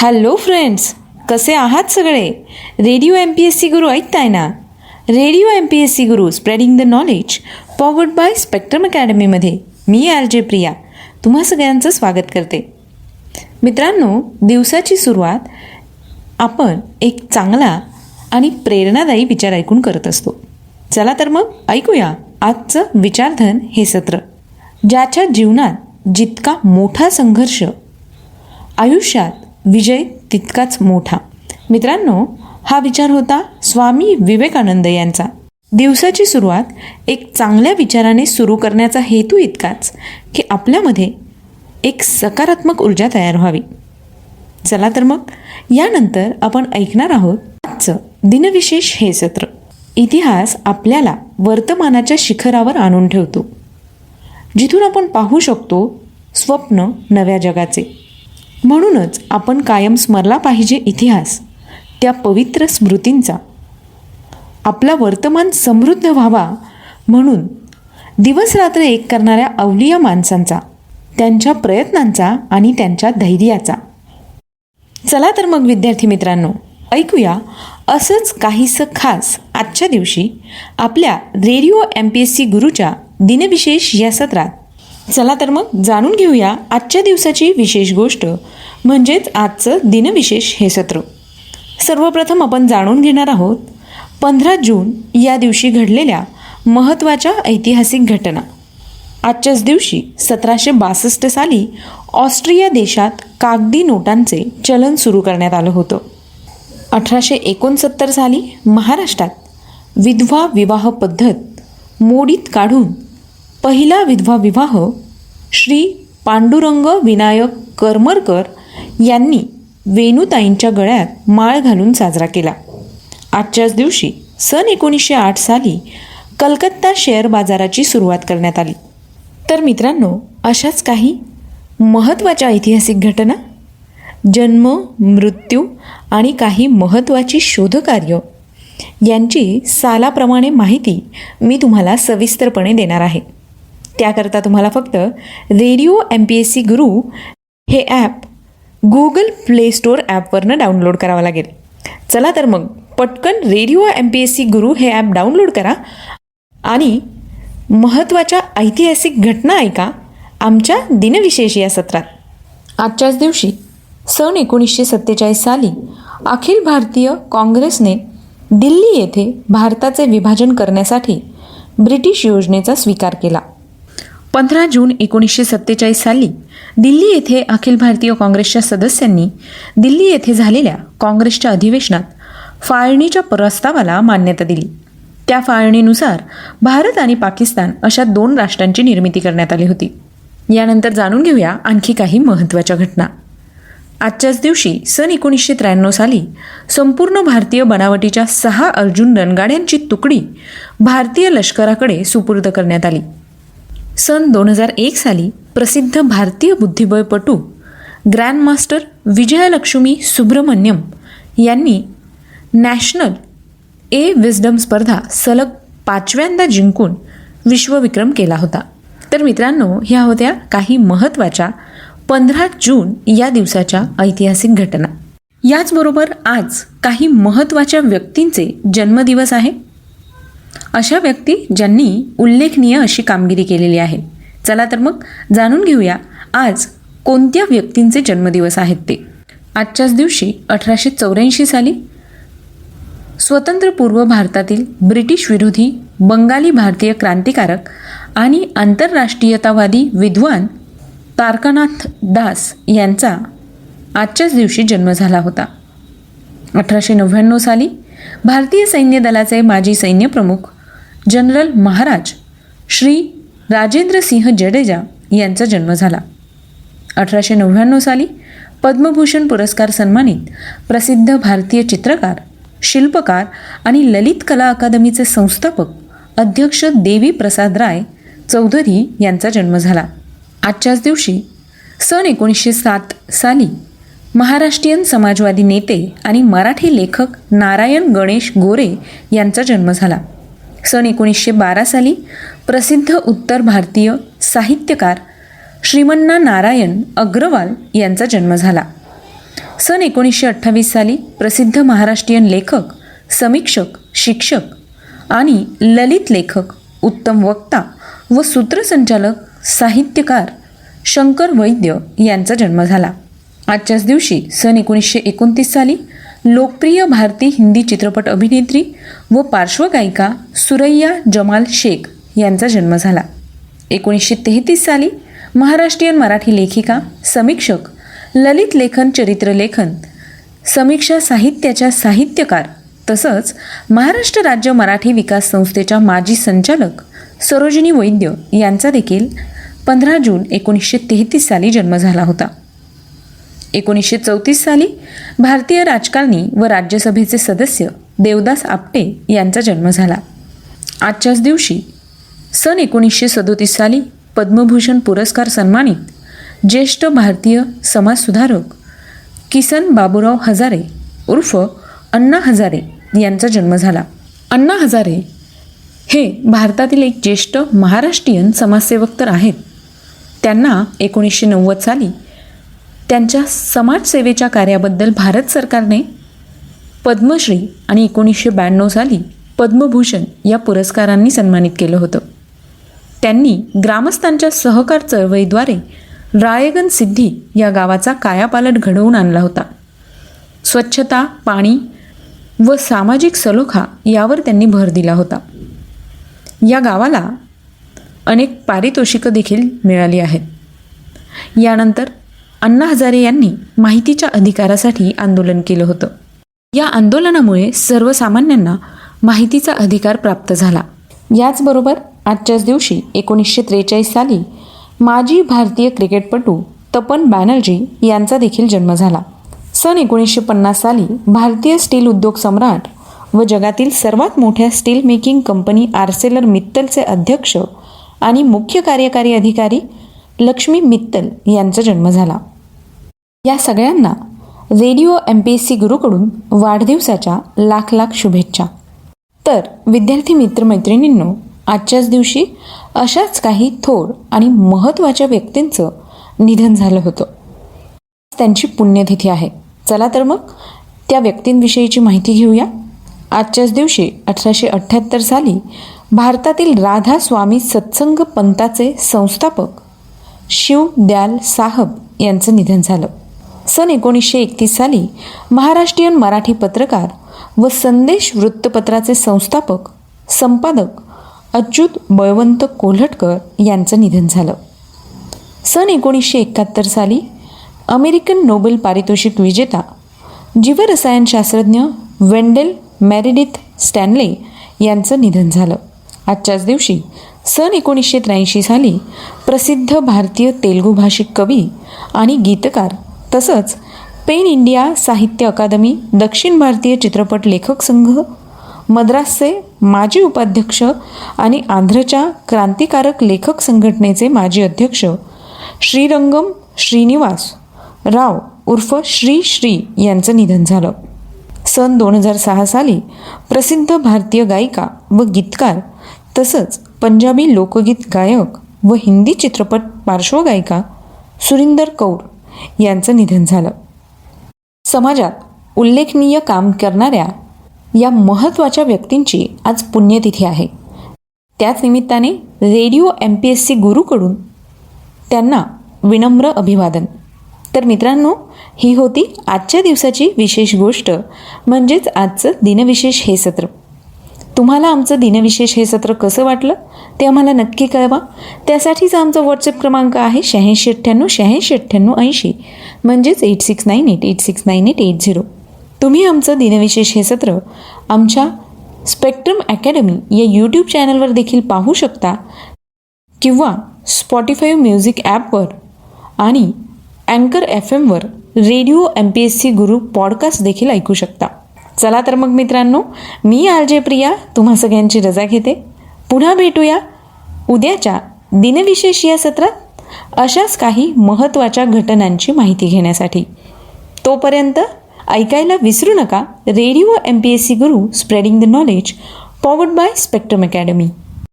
Hello friends कसे आहात सगळे? Radio M P S C Guru ऐकताय ना? Radio M P S C Guru spreading the knowledge powered by spectrum अकॅडमीमध्ये मी R J Priya. तुम्हा सगळ्यांचं स्वागत करते. मित्रांनो दिवसाची सुरुवात आपण एक चांगला आणि प्रेरणादायी विचार ऐकून करत असतो. चला तर मग ऐकूया आजचं विचारधन हे सत्र. ज्याच्या जीवनात जितका मोठा संघर्ष आयुष्यात विजय तितकाच मोठा. मित्रांनो हा विचार होता स्वामी विवेकानंद यांचा. दिवसाची सुरुवात एक चांगल्या विचाराने सुरू करण्याचा हेतू इतकाच की आपल्यामध्ये एक सकारात्मक ऊर्जा तयार व्हावी. चला तर मग यानंतर आपण ऐकणार आहोत आजचं दिनविशेष हे सत्र. इतिहास आपल्याला वर्तमानाच्या शिखरावर आणून ठेवतो. जिथून आपण पाहू शकतो स्वप्न नव्या जगाचे. म्हणूनच आपण कायम स्मरला पाहिजे इतिहास त्या पवित्र स्मृतींचा. आपला वर्तमान समृद्ध व्हावा म्हणून दिवसरात्र एक करणाऱ्या अवलिया माणसांचा त्यांच्या प्रयत्नांचा आणि त्यांच्या धैर्याचा. चला तर मग विद्यार्थी मित्रांनो ऐकूया असंच काहीसं खास आजच्या दिवशी आपल्या radio M P S C गुरूच्या दिनविशेष या सत्रात. चला तर मग जाणून घेऊया आजच्या दिवसाची विशेष गोष्ट म्हणजेच आजचं दिनविशेष हे सत्र. सर्वप्रथम आपण जाणून घेणार आहोत पंधरा जून या दिवशी घडलेल्या महत्त्वाच्या ऐतिहासिक घटना. आजच्याच दिवशी सतराशे बासष्ट साली ऑस्ट्रिया देशात कागदी नोटांचे चलन सुरू करण्यात आलं होतं. अठराशे एकोणसत्तर साली महाराष्ट्रात विधवा विवाह पद्धत मोडीत काढून पहिला विधवा विवाह श्री पांडुरंग विनायक करमरकर यांनी वेणुताईंच्या गळ्यात माळ घालून साजरा केला. आजच्याच दिवशी सन एकोणीसशे आठ साली कलकत्ता शेअर बाजाराची सुरुवात करण्यात आली. तर मित्रांनो अशाच काही महत्त्वाच्या ऐतिहासिक घटना? जन्म मृत्यू आणि काही महत्त्वाची शोधकार्य यांची सालाप्रमाणे माहिती मी तुम्हाला सविस्तरपणे देणार आहे. त्याकरता तुम्हाला फक्त radio M P S C Guru हे ॲप गुगल प्ले स्टोअर ॲपवरनं डाउनलोड करावं लागेल. चला तर मग पटकन radio M P S C Guru हे ॲप डाउनलोड करा. आणि महत्त्वाच्या ऐतिहासिक घटना ऐका आमच्या दिनविशेष या सत्रात. आजच्याच दिवशी सन एकोणीसशे सत्तेचाळीस साली अखिल भारतीय काँग्रेसने दिल्ली येथे भारताचे विभाजन करण्यासाठी ब्रिटिश योजनेचा स्वीकार केला. पंधरा जून एकोणीसशे सत्तेचाळीस साली दिल्ली येथे अखिल भारतीय काँग्रेसच्या सदस्यांनी दिल्ली येथे झालेल्या काँग्रेसच्या अधिवेशनात फाळणीच्या प्रस्तावाला मान्यता दिली. त्या फाळणीनुसार भारत आणि पाकिस्तान अशा दोन राष्ट्रांची निर्मिती करण्यात आली होती. यानंतर जाणून घेऊया आणखी काही महत्त्वाच्या घटना. आजच्याच दिवशी सन एकोणीसशे त्र्याण्णव साली संपूर्ण भारतीय बनावटीच्या सहा अर्जुन रणगाड्यांची तुकडी भारतीय लष्कराकडे सुपूर्द करण्यात आली. सन दोन हजार एक साली प्रसिद्ध भारतीय बुद्धिबळपटू ग्रँडमास्टर विजयालक्ष्मी सुब्रमण्यम यांनी नॅशनल ए विजडम स्पर्धा सलग पाचव्यांदा जिंकून विश्वविक्रम केला होता. तर मित्रांनो ह्या होत्या काही महत्त्वाच्या पंधरा जून या दिवसाच्या ऐतिहासिक घटना. याचबरोबर आज काही महत्त्वाच्या व्यक्तींचे जन्मदिवस आहे. अशा व्यक्ती ज्यांनी उल्लेखनीय अशी कामगिरी केलेली आहे. चला तर मग जाणून घेऊया आज कोणत्या व्यक्तींचे जन्मदिवस आहेत ते. आजच्याच दिवशी अठराशे चौऱ्याऐंशी साली स्वतंत्रपूर्व भारतातील ब्रिटिश विरोधी बंगाली भारतीय क्रांतिकारक आणि आंतरराष्ट्रीयतावादी विद्वान तारकनाथ दास यांचा आजच्याच दिवशी जन्म झाला होता. अठराशे नव्याण्णव साली भारतीय सैन्य दलाचे माजी सैन्यप्रमुख जनरल महाराज श्री राजेंद्र सिंह जडेजा यांचा जन्म झाला. अठराशे नव्याण्णव साली पद्मभूषण पुरस्कार सन्मानित प्रसिद्ध भारतीय चित्रकार शिल्पकार आणि ललित कला अकादमीचे संस्थापक अध्यक्ष देवी प्रसाद राय चौधरी यांचा जन्म झाला. आजच्याच दिवशी सन एकोणीसशे सात साली महाराष्ट्रीयन समाजवादी नेते आणि मराठी लेखक नारायण गणेश गोरे यांचा जन्म झाला. सन एकोणीसशे बारा साली प्रसिद्ध उत्तर भारतीय साहित्यकार श्रीमन्ना नारायण अग्रवाल यांचा जन्म झाला. सन एकोणीसशे अठ्ठावीस साली प्रसिद्ध महाराष्ट्रीयन लेखक समीक्षक शिक्षक आणि ललित लेखक उत्तम वक्ता व सूत्रसंचालक साहित्यकार शंकर वैद्य यांचा जन्म झाला. आजच्याच दिवशी सन एकोणीसशे एकोणतीस साली लोकप्रिय भारतीय हिंदी चित्रपट अभिनेत्री व पार्श्वगायिका सुरैया जमाल शेख यांचा जन्म झाला. एकोणीसशे तेहतीस साली महाराष्ट्रीयन मराठी लेखिका समीक्षक ललित लेखन चरित्रलेखन समीक्षा साहित्याच्या साहित्यकार तसंच महाराष्ट्र राज्य मराठी विकास संस्थेच्या माजी संचालक सरोजिनी वैद्य यांचा देखील पंधरा जून एकोणीसशे तेहतीस साली जन्म झाला होता. एकोणीसशे चौतीस साली भारतीय राजकारणी व राज्यसभेचे सदस्य देवदास आपटे यांचा जन्म झाला. आजच्याच दिवशी सन एकोणीसशे सदोतीस साली पद्मभूषण पुरस्कार सन्मानित ज्येष्ठ भारतीय समाजसुधारक किसन बाबूराव हजारे उर्फ अण्णा हजारे यांचा जन्म झाला. अण्णा हजारे हे भारतातील एक ज्येष्ठ महाराष्ट्रीयन समाजसेवक तर आहेत. त्यांना एकोणीसशे नव्वद साली त्यांच्या समाजसेवेच्या कार्याबद्दल भारत सरकारने पद्मश्री आणि एकोणीसशे ब्याण्णव साली पद्मभूषण या पुरस्कारांनी सन्मानित केलं होतं. त्यांनी ग्रामस्थांच्या सहकार चळवळीद्वारे रायगन सिद्धी या गावाचा कायापालट घडवून आणला होता. स्वच्छता पाणी व सामाजिक सलोखा यावर त्यांनी भर दिला होता. या गावाला अनेक पारितोषिकं देखील मिळाली आहेत. यानंतर अण्णा हजारे यांनी माहितीच्या अधिकारासाठी आंदोलन केलं होतं. या आंदोलनामुळे सर्वसामान्यांना माहितीचा अधिकार प्राप्त झाला. याचबरोबर आजच्याच दिवशी एकोणीसशे त्रेचाळीस साली माजी भारतीय क्रिकेटपटू तपन बॅनर्जी यांचा देखील जन्म झाला. सन एकोणीसशे पन्नास साली भारतीय स्टील उद्योग सम्राट व जगातील सर्वात मोठ्या स्टील मेकिंग कंपनी आर्सेलर मित्तलचे अध्यक्ष आणि मुख्य कार्यकारी अधिकारी लक्ष्मी मित्तल यांचा जन्म झाला. या सगळ्यांना radio M P S C गुरुकडून वाढदिवसाच्या लाख लाख शुभेच्छा. तर विद्यार्थी मित्रमैत्रिणींनो आजच्याच दिवशी अशाच काही थोर आणि महत्त्वाच्या व्यक्तींचं निधन झालं होतं. त्यांची पुण्यतिथी आहे. चला तर मग त्या व्यक्तींविषयीची माहिती घेऊया. आजच्याच दिवशी अठराशे अठ्ठ्याहत्तर साली भारतातील राधा स्वामी सत्संग पंथाचे संस्थापक शिव दयाल साहब यांचं निधन झालं. सन एकोणीसशे एकतीस साली महाराष्ट्रीयन मराठी पत्रकार व संदेश वृत्तपत्राचे संस्थापक संपादक अच्युत बळवंत कोल्हटकर यांचं निधन झालं. सन एकोणीसशे एकाहत्तर साली अमेरिकन नोबेल पारितोषिक विजेता जीवरसायनशास्त्रज्ञ वेंडेल मॅरिडिथ स्टॅनले यांचं निधन झालं. आजच्याच दिवशी सन एकोणीसशे त्र्याऐंशी साली प्रसिद्ध भारतीय तेलुगू भाषिक कवी आणि गीतकार तसंच पेन इंडिया साहित्य अकादमी दक्षिण भारतीय चित्रपट लेखक संघ मद्रासचे माजी उपाध्यक्ष आणि आंध्रच्या क्रांतिकारक लेखक संघटनेचे माजी अध्यक्ष श्रीरंगम श्रीनिवास राव उर्फ श्री श्री यांचं निधन झालं. सन दोन हजार सहा साली प्रसिद्ध भारतीय गायिका व गीतकार तसंच पंजाबी लोकगीत गायक व हिंदी चित्रपट पार्श्वगायिका सुरिंदर कौर यांचं निधन झालं. समाजात उल्लेखनीय काम करणाऱ्या या महत्त्वाच्या व्यक्तींची आज पुण्यतिथी आहे. त्याच निमित्ताने radio M P S C गुरुकडून त्यांना विनम्र अभिवादन. तर मित्रांनो ही होती आजच्या दिवसाची विशेष गोष्ट म्हणजेच आजचं दिनविशेष हे सत्र. तुम्हाला आमचं दिनविशेष हे सत्र कसं वाटलं? ते आम्हाला नक्की कळवा. त्यासाठीचा आमचा व्हॉट्सअप क्रमांक आहे शहाऐंशी अठ्ठ्याण्णव शहाऐंशी अठ्ठ्याण्णव ऐंशी. म्हणजेच eight six nine eight eight six nine eight eight zero तुम्ही आमचं दिनविशेष हे सत्र आमच्या स्पेक्ट्रम अकॅडमी या यूट्यूब चॅनलवर देखील पाहू शकता किंवा स्पॉटीफाय म्युझिक ॲपवर आणि अँकर F एमवर radio M P S C Guru podcast देखील ऐकू शकता. चला तर मग मित्रांनो मी आर जे प्रिया तुम्हा सगळ्यांची रजा घेते. पुन्हा भेटूया. उद्याच्या दिनविशेष या सत्रात अशाच काही महत्त्वाच्या घटनांची माहिती घेण्यासाठी. तोपर्यंत ऐकायला विसरू नका radio M P S C Guru spreading the knowledge powered by Spectrum Academy.